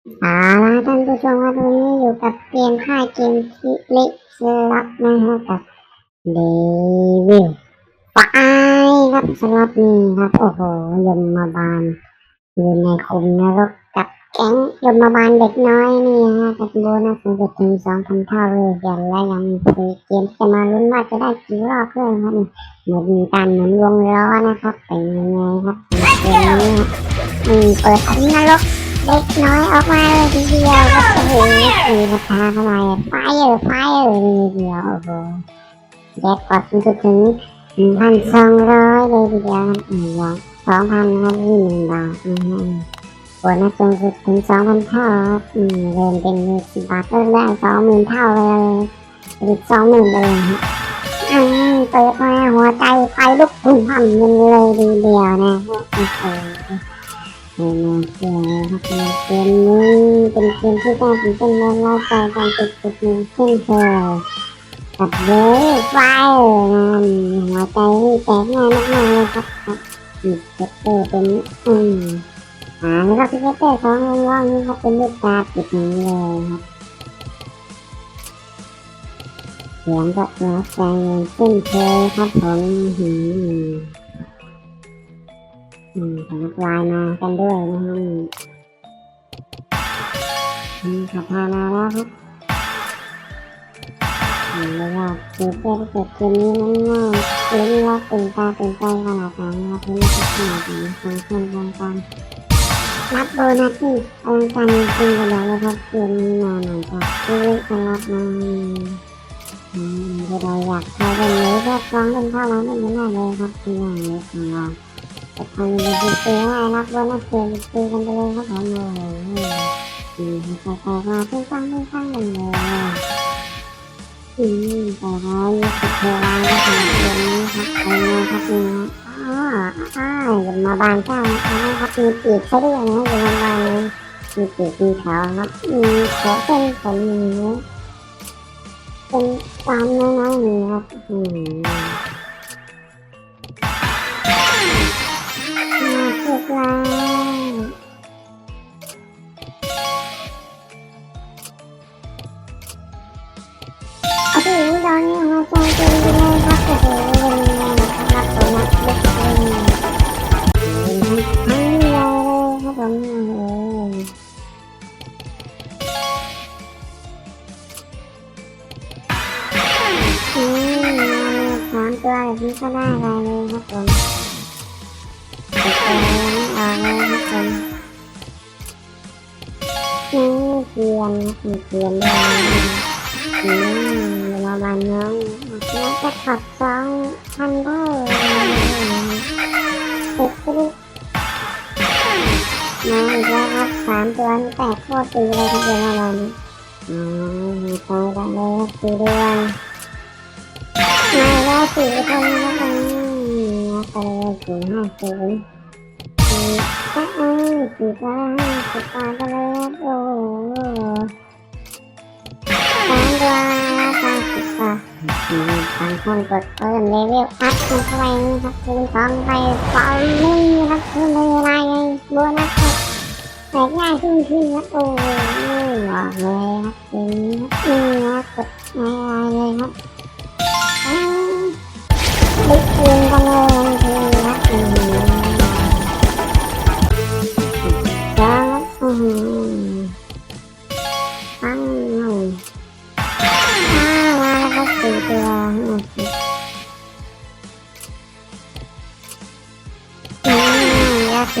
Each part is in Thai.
เอาละท่านผู้ชมครับวันนี้อยู่กับเกมค่ายเกมคิลิสล็อตนะฮะกับเดวิลฟายครับสล็อตนี้ครับโอ้โหยมมาบาลอยู่ในคุมนรกกับแก๊งยมมาบาลเด็กน้อยนี่ฮะกับโบนัสสูงสุดถึงสองพันเท่าเลยเดี๋ยวและยังมีฟรีเกมจะมาลุ้นว่าจะได้กี่รอบเพื่อนครับเหมือนมีการหมุนวงล้อนะครับเป็นยังไงครับเกมนี้ครับอืมเปิดคุมนรก เล็กน้อยออกมาเลยทีเดียวก็โอ้โหมีราคาเท่าไรไฟเออไฟเออทีเดียวโอ้โหแจ็คพอตมันจะถึงหนึ่งพันสองร้อยเลยทีเดียวอืมสองพันครับที่หนึ่งบาทนะฮะโบนัสสูงถึงสองพันเท่าอืมเริ่มเป็นมือสิบบาทก็ได้สองหมื่นเท่าเลยอีกสองหมื่นไปเลยฮะอืมเปิดมาหัวใจไฟลุกพุ่งพันมันเลยทีเดียวนะฮะโอ้โห เกมเกมครับเกมนี้เป็นเกมที่น่าตื่นเต้นและน่าใจกันติดติดหนึ่งเช่นเคยกับเดฟไฟนหัวใจนี่แตกง่ายมากๆเลยครับครับอีกเซตเตอร์เป็นอืมอ่าแล้วก็พิเศษเตอร์ของว่างนี่ครับเป็นลูกตาติดนี้เลยครับเสียงก็หัวใจเช่นเคยครับผมหืม อืมสำนักลายมากันด้วยนะฮะอืมขับพามาแล้วครับอืมแล้วก็เกิดเกิดเกิดเกมนี้มันง่ายเล่นแล้วตื่นตาตื่นใจขนาดไหนนะครับเพื่อนทุกคนนะฟังเพื่อนฟังกันรับโบนัสที่อลังการจริงกันแล้วนะครับเกมนี้มาหน่อยครับซื้อตลอดมาอืมถ้าเราอยากเข้าเป็นเลยก็ฟ้องเป็นเข้าร้านเป็นไม่ได้เลยครับที่อย่างนี้ของเรา จะทำเป็นซื้อให้รับว่าน่าเชื่อซื้อกันไปเลยครับผมโอ้โหอืมใส่ใส่มาเพิ่งตั้งเพิ่งตั้งกันเลยอืมแต่ร้อยยี่สิบเทวานะครับเดือนนี้ครับไปมาครับนี่อ๋ออ้าอย่ามาบานเจ้านะครับมีปีกใช้ด้วยนะอย่ามาบานนะมีปีกมีเขาครับมีขอเป็นขนหนูเป็นตามน้อยๆนี่ครับอืม มาวโอ้โหตอนนี้หัวใจเต้นไปเลยครับโอ้โหรับตัวนักเล็กเลยทั้งเลยครับผมโอ้โหอืมสามตัวแบบนี้ก็ได้เลยครับผม ติดตามออกเลยครับผมนี่เกียนมีเกียด้วยอืมเวลาบานน้องน่าจะขับสองพันได้ติดปุ๊บมาอีกแล้วครับสามตัวนี้แตกโคตรตีเลยทีเดียวเวลานี้อ๋อตายได้เลยครับตีเดือนมาแล้วสี่คนแล้วกันไปเลยสี่ห้าศูนย์ ก็เออสีฟ้สีฟ้าก็เลยโอ้โหสามตัวสามสิบฟ้าทางคนกดเพิ่มเลเวลอัพมันเข้าไปครับคูณสองไปสองนี่ครับคูณเลยอะไรไงโบนัสครับแต่ง่ายขึ้นขึ้นครับโอ้โหบอกเลยครับเกมนี้ครับนี่ครับกดง่ายเลยครับอ้าวบิ๊กคูณกันเลย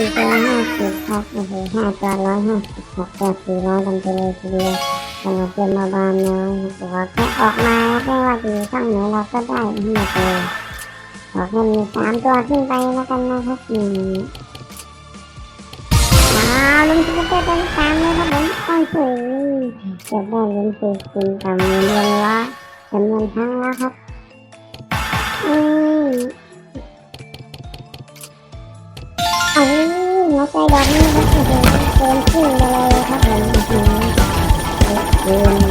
ยี่ตัวห้าสิบครับโอ้โหห้าตัวร้อยห้าสิบหกตัวสี่ร้อยกันไปเลยทีเดียวสำหรับเกมมาบานน้อยตัวก็ออกมาแล้ว่าจะอยู่ช่องไหนเราก็ได้ใหมาเจอขอแค่มีสามตัวขึ้นไปแล้วกันนะครับหนึ่งมาลุ้นจะเป็นสามเลยครับผมโอ้โหจะได้ลุ้นคือคุณตามเงินละจำนวนครั้งแล้วครับ อืมเอานกไซดอนนี่ก็คือโดนขึ้นเลยครับผมเกม